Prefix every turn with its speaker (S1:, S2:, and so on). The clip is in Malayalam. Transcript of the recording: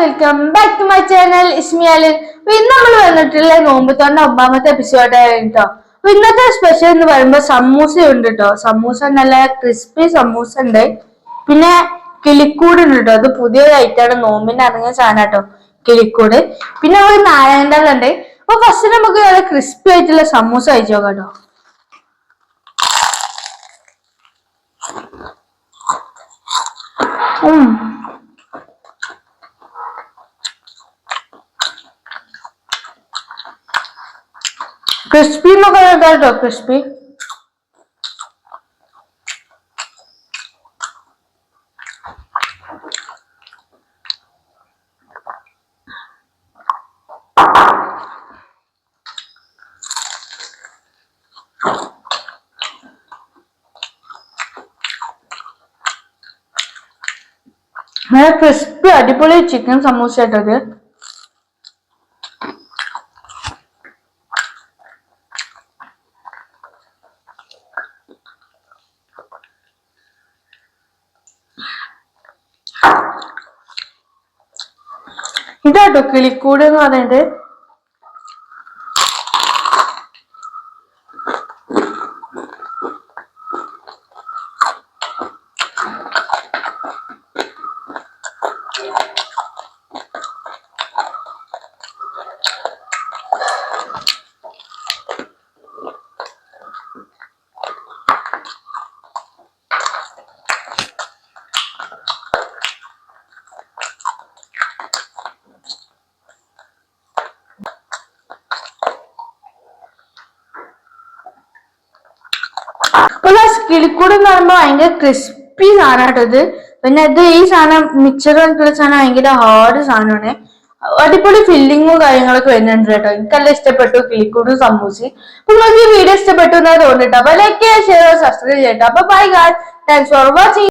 S1: Welcome back to my channel ഇസ്മിയാലിൻ ഇന്ന് നമ്മൾ വന്നിട്ടുള്ള നോമ്പ് തൊണ്ട എപ്പിസോഡ് കേട്ടോ അപ്പൊ ഇന്നത്തെ സ്പെഷ്യൽ എന്ന് പറയുമ്പോൾ സമൂസ ഉണ്ട് കേട്ടോ സമൂസ നല്ല ക്രിസ്പി സമൂസ ഉണ്ട്. പിന്നെ കിളിക്കൂട് ഉണ്ട് കേട്ടോ അത് പുതിയതായിട്ടാണ് നോമ്പിന് ഇറങ്ങിയ സാധനം കേട്ടോ കിളിക്കൂട്. പിന്നെ ഒരു നാരായണ ഉണ്ട്. അപ്പൊ ഫസ്റ്റ് നമുക്ക് നല്ല ക്രിസ്പി ആയിട്ടുള്ള സമൂസ അയച്ചു നോക്കാം കേട്ടോ ഉം. ക്രിസ്പി എന്നൊക്കെ കേട്ടോ ക്രിസ്പി നല്ല ക്രിസ്പി അടിപൊളി ചിക്കൻ സമൂസ ആയിട്ടത് ഇതാട്ടോ കിളിക്കൂട് എന്ന് പറയുന്നത് കിളിക്കൂട് എന്ന് പറയുമ്പോൾ ഭയങ്കര ക്രിസ്പി സാധനമാട്ടോ ഇത്. പിന്നെ ഇത് ഈ സാധനം മിക്സർ കണക്കുള്ള സാധനം ഭയങ്കര ഹാർഡ് സാധനമാണ്. അടിപൊളി ഫില്ലിങ്ങും കാര്യങ്ങളൊക്കെ വരുന്നുണ്ട് കേട്ടോ. എനിക്കെല്ലാം ഇഷ്ടപ്പെട്ടു കിളിക്കൂടും സമൂസി. അപ്പൊ നിങ്ങൾക്ക് ഈ വീഡിയോ ഇഷ്ടപ്പെട്ടു എന്നാ തോന്നിട്ടോ അപ്പൊ ലൈക്ക് ഷെയർ സബ്സ്ക്രൈബ് ചെയ്യട്ടോ അപ്പൊ bye God thanks for watching